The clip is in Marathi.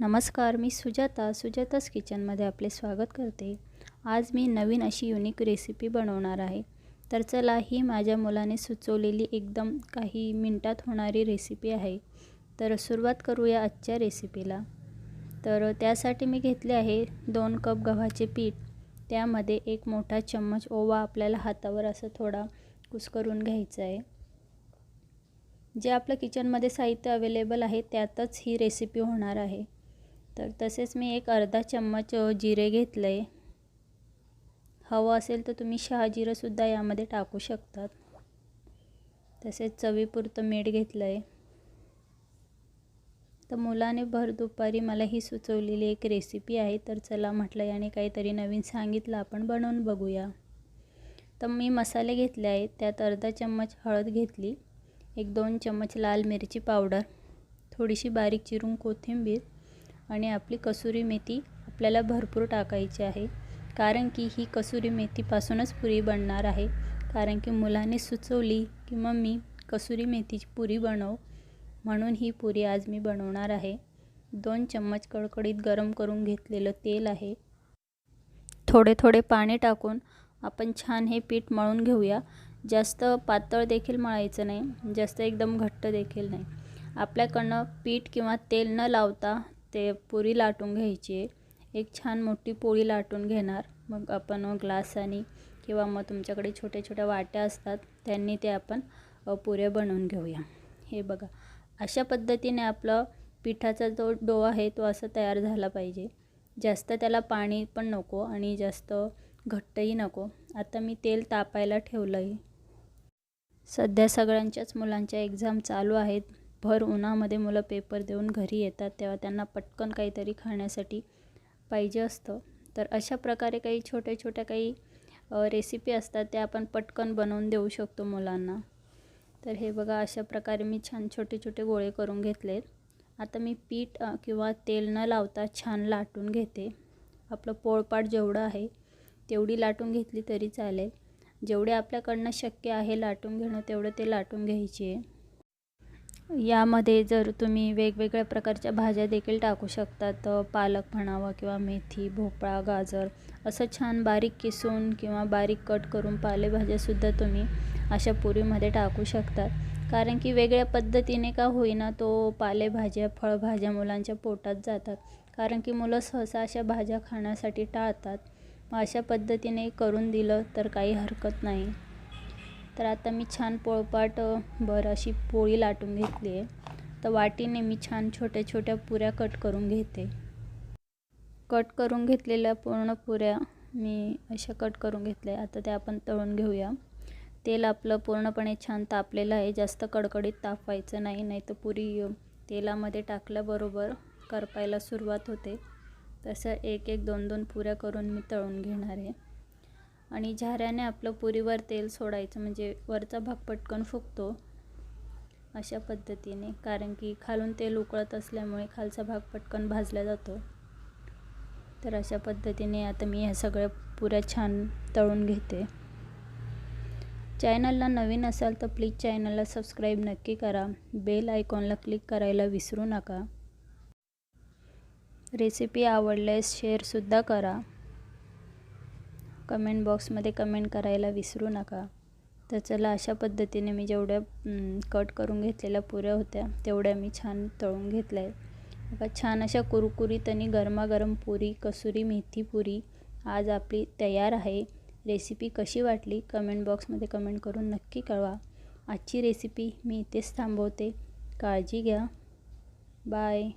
नमस्कार मी सुजाता सुजाताच किचनमध्ये आपले स्वागत करते. आज मी नवीन अशी युनिक रेसिपी बनवणार आहे. तर चला ही माझ्या मुलाने सुचवलेली एकदम काही मिनटात होणारी रेसिपी आहे. तर सुरुवात करूया आजच्या रेसिपीला तर त्यासाठी मी घेतले आहे दोन कप गव्हाचे पीठ. त्यामध्ये एक मोठा चम्मच ओवा आपल्याला हातावर असं थोडा कुस्करून घ्यायचा आहे. जे आपलं किचनमध्ये साहित्य अवेलेबल आहे त्यातच ही रेसिपी होणार आहे. तर तसेच मी एक अर्धा चम्मच जिरे घेतलं आहे हवं असेल तर तुम्ही शहाजिरंसुद्धा यामध्ये टाकू शकतात. तसेच चवीपुरतं मीठ घेतलं आहे तर मुलाने भर दुपारी मला ही सुचवलेली एक रेसिपी आहे. तर चला म्हटलं याने काहीतरी नवीन सांगितलं आपण बनवून बघूया. तर मी मसाले घेतले आहेत. त्यात अर्धा चम्मच हळद घेतली. एक दोन चम्मच लाल मिरची पावडर. थोडीशी बारीक चिरून कोथिंबीर. आणि आपली कसुरी मेथी आपल्याला भरपूर टाकायची आहे. कारण की ही कसुरी मेथीपासूनच पुरी बनणार आहे. कारण की मुलाने सुचवली की मम्मी कसुरी मेथीची पुरी बनव. म्हणून ही पुरी आज मी बनवणार आहे. दोन चम्मच कडकडीत गरम करून घेतलेलं तेल आहे. थोडे थोडे पाणी टाकून आपण छान हे पीठ मळून घेऊया. जास्त पातळ देखील मळायचं नाही. जास्त एकदम घट्ट देखील नाही. आपल्याकडनं पीठ किंवा तेल न लावता ते पुरी लाटून घ्यायची. आहे एक छान मोठी पोळी लाटून घेणार. मग आपण ग्लासाने किंवा मग तुमच्याकडे छोट्या छोट्या वाट्या असतात त्यांनी ते आपण पुऱ्या बनवून घेऊया. हे बघा. अशा पद्धतीने आपलं पिठाचा जो डो आहे तो असं तयार झाला पाहिजे. जास्त त्याला पाणी पण नको आणि जास्त घट्टही नको. आता मी तेल तापायला ठेवलं आहे सध्या सगळ्यांच्याच मुलांच्या एक्झाम चालू आहेत. भर उन्हामध्ये मुलं पेपर देऊन घरी येतात तेव्हा त्यांना पटकन काहीतरी खाण्यासाठी पाहिजे असतं. तर अशा प्रकारे काही छोट्या छोट्या काही रेसिपी असतात त्या आपण पटकन बनवून देऊ शकतो मुलांना. तर हे बघा अशा प्रकारे मी छान छोटे छोटे गोळे करून घेतलेत. आता मी पीठ किंवा तेल न लावता छान लाटून घेते. आपलं पोळपाट जेवढं आहे तेवढी लाटून घेतली तरी चालेल. जेवढे आपल्याकडनं शक्य आहे लाटून घेणं तेवढं ते लाटून घ्यायची. आहे यामध्ये जर तुम्ही वेगवेगळ्या प्रकारच्या भाज्या देखील टाकू शकतात पालक म्हणावं किंवा मेथी भोपळा गाजर असं छान बारीक किसून किंवा बारीक कट करून पालेभाज्यासुद्धा तुम्ही अशा पुरीमध्ये टाकू शकतात. कारण की वेगळ्या पद्धतीने का होईना तो पालेभाज्या फळभाज्या मुलांच्या पोटात जातात. कारण की मुलं सहसा अशा भाज्या खाण्यासाठी टाळतात. मग अशा पद्धतीने करून दिलं तर काही हरकत नाही. तर आता मी छान पोळपाट बरं अशी पोळी लाटून घेतली आहे. तर वाटीने मी छान छोट्या छोट्या पुऱ्या कट करून घेते. कट करून घेतलेल्या पूर्ण पुऱ्या मी अशा कट करून घेतल्या आता त्या आपण तळून घेऊया. तेल आपलं पूर्णपणे छान तापलेलं आहे. जास्त कडकडीत तापवायचं नाही नाही तर पुरी तेलामध्ये टाकल्याबरोबर करपायला सुरुवात होते. तसं एक एक दोन दोन पुऱ्या करून मी तळून घेणार आहे. आणि झाऱ्याने आपलं पुरीवर तेल सोडायचं म्हणजे वरचा भाग पटकन फुगतो अशा पद्धतीने. कारण की खालून तेल उकळत असल्यामुळे खालचा भाग पटकन भाजला जातो. तर अशा पद्धतीने आता मी ह्या सगळ्या पुऱ्या छान तळून घेते. चॅनलला नवीन असाल तर प्लीज चॅनलला सबस्क्राईब नक्की करा. बेल आयकॉनला क्लिक करायला विसरू नका. रेसिपी आवडल्यास शेअरसुद्धा करा. कमेंट बॉक्समध्ये कमेंट करायला विसरू नका. तर चला अशा पद्धतीने मी जेवढ्या कट करून घेतलेल्या पुऱ्या होत्या तेवढ्या मी छान तळून घेतल्या आहेत. बघा छान अशा कुरकुरीत आणि गरमागरम पुरी कसुरी मेथी पुरी आज आपली तयार आहे. रेसिपी कशी वाटली कमेंट बॉक्समध्ये कमेंट करून नक्की कळवा. आजची रेसिपी मी इथेच थांबवते. काळजी घ्या. बाय.